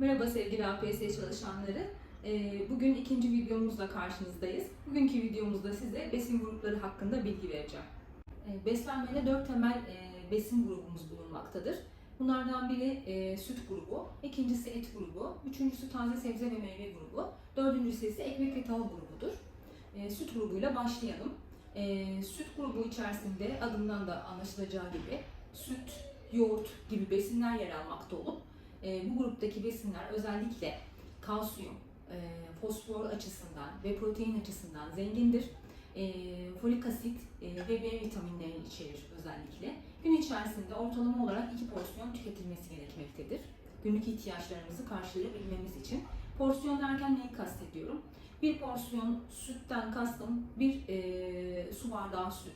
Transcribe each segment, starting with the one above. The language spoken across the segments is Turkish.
Merhaba sevgili APS çalışanları. Ee, Bugün ikinci videomuzla karşınızdayız. Bugünkü videomuzda size besin grupları hakkında bilgi vereceğim. Ee, Beslenmede dört temel e, besin grubumuz bulunmaktadır. Bunlardan biri e, süt grubu, ikincisi et grubu, üçüncüsü taze sebze ve meyve grubu, dördüncüsü ise ekmek ve tahıl grubudur. E, Süt grubuyla başlayalım. Süt grubu içerisinde adından da anlaşılacağı gibi süt, yoğurt gibi besinler yer almakta olup e, bu gruptaki besinler özellikle kalsiyum, e, fosfor açısından ve protein açısından zengindir. E, folik asit e, ve B vitaminlerini içerir özellikle. Gün içerisinde ortalama olarak 2 porsiyon tüketilmesi gerekmektedir. Günlük ihtiyaçlarımızı karşılayabilmemiz için. Porsiyon derken neyi kastediyorum? Bir porsiyon sütten kastım bir e, su bardağı süt,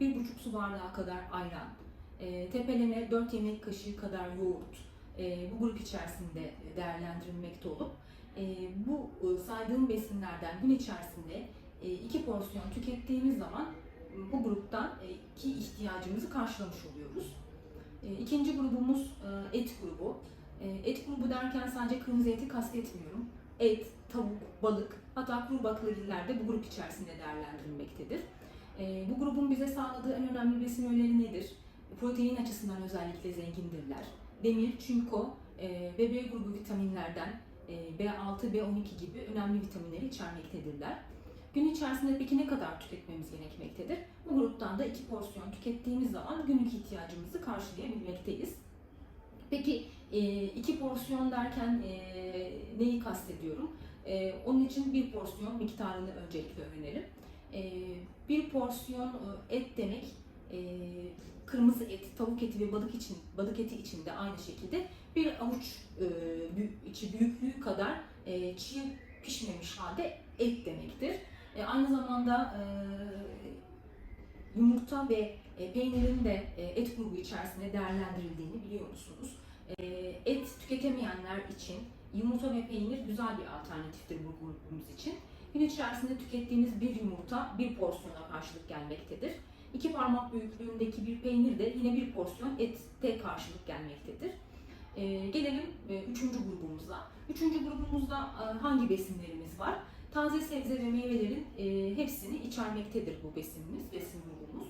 bir buçuk su bardağı kadar ayran, e, tepeleme 4 yemek kaşığı kadar yoğurt, e, bu grup içerisinde değerlendirilmekte olup e, bu e, saydığım besinlerden gün içerisinde iki porsiyon tükettiğimiz zaman e, bu gruptan e, iki ihtiyacımızı karşılamış oluyoruz. E, İkinci grubumuz et grubu. Et grubu derken sadece kırmızı eti kastetmiyorum. Et, tavuk, balık, hatta kuru baklagiller de bu grup içerisinde değerlendirilmektedir. Bu grubun bize sağladığı en önemli besin öğeleri nedir? Protein açısından özellikle zengindirler demir, çinko e, ve B grubu vitaminlerden e, B6, B12 gibi önemli vitaminleri içermektedirler. Gün içerisinde peki ne kadar tüketmemiz gerekmektedir? Bu gruptan da iki porsiyon tükettiğimiz zaman günlük ihtiyacımızı karşılayabilmekteyiz. Peki e, iki porsiyon derken e, neyi kastediyorum? E, onun için bir porsiyon miktarını öncelikle öğrenelim. E, bir porsiyon e, et demek e, kırmızı et, tavuk eti ve balık için balık eti için de aynı şekilde bir avuç e, büyük, içi büyüklüğü kadar e, çiğ pişmemiş halde et demektir. E, aynı zamanda e, yumurta ve e, peynirin de e, et grubu içerisinde değerlendirildiğini biliyor musunuz? E, et tüketemeyenler için yumurta ve peynir güzel bir alternatiftir bu grubumuz için. Gün içerisinde tükettiğiniz bir yumurta bir porsiyona karşılık gelmektedir. İki parmak büyüklüğündeki bir peynir de yine bir porsiyon ette karşılık gelmektedir. Ee, gelelim e, üçüncü grubumuza. Üçüncü grubumuzda e, hangi besinlerimiz var? Taze sebze ve meyvelerin e, hepsini içermektedir bu besinimiz, besin grubumuz.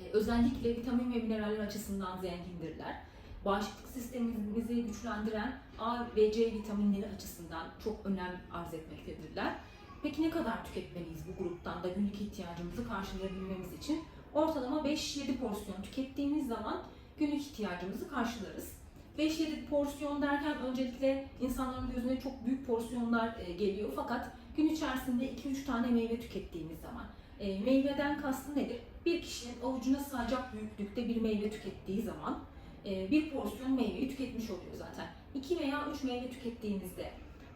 E, özellikle vitamin ve mineraller açısından zengindirler. Bağışıklık sistemimizi güçlendiren A ve C vitaminleri açısından çok önem arz etmektedirler. Peki ne kadar tüketmeliyiz bu gruptan da günlük ihtiyacımızı karşılayabilmemiz için? Ortalama 5-7 porsiyon tükettiğimiz zaman günlük ihtiyacımızı karşılarız. 5-7 porsiyon derken öncelikle insanların gözüne çok büyük porsiyonlar e, geliyor fakat gün içerisinde 2-3 tane meyve tükettiğimiz zaman e, meyveden kastı nedir? Bir kişinin avucuna sığacak büyüklükte bir meyve tükettiği zaman e, bir porsiyon meyveyi tüketmiş oluyor zaten. 2 veya 3 meyve tükettiğimizde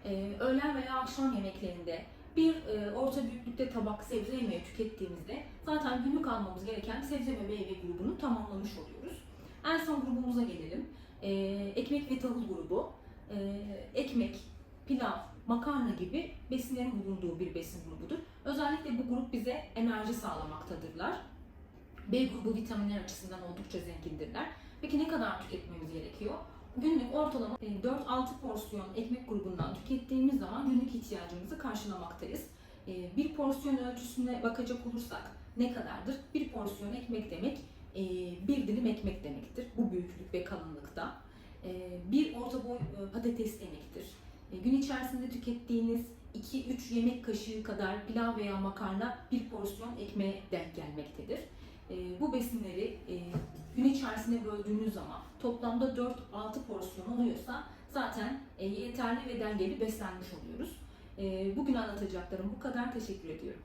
e, öğlen veya akşam yemeklerinde bir e, orta büyüklükte tabak sebze yemeği tükettiğimizde zaten günlük almamız gereken sebze ve meyve grubunu tamamlamış oluyoruz. En son grubumuza gelelim. E, ekmek ve tahıl grubu. E, ekmek, pilav, makarna gibi besinlerin bulunduğu bir besin grubudur. Özellikle bu grup bize enerji sağlamaktadırlar. B grubu vitaminler açısından oldukça zengindirler. Peki ne kadar tüketmemiz gerekiyor? Günlük ortalama e, 4-6 porsiyon ekmek grubundan tükettiğimiz zaman günlük ihtiyacımızı karşılamaktayız. E, Bir porsiyon ölçüsüne bakacak olursak ne kadardır? Bir porsiyon ekmek demek e, bir dilim ekmek demektir. Bu büyüklük ve kalınlıkta. E, Bir orta boy e, patates demektir. E, Gün içerisinde tükettiğiniz 2-3 yemek kaşığı kadar pilav veya makarna bir porsiyon ekmeğe denk gelmektedir. E, Bu besinleri e, gün içerisinde böldüğünüz zaman toplamda 4-6 porsiyon oluyorsa zaten e, yeterli ve dengeli beslenmiş oluyoruz. E, Bugün anlatacaklarım bu kadar. Teşekkür ediyorum.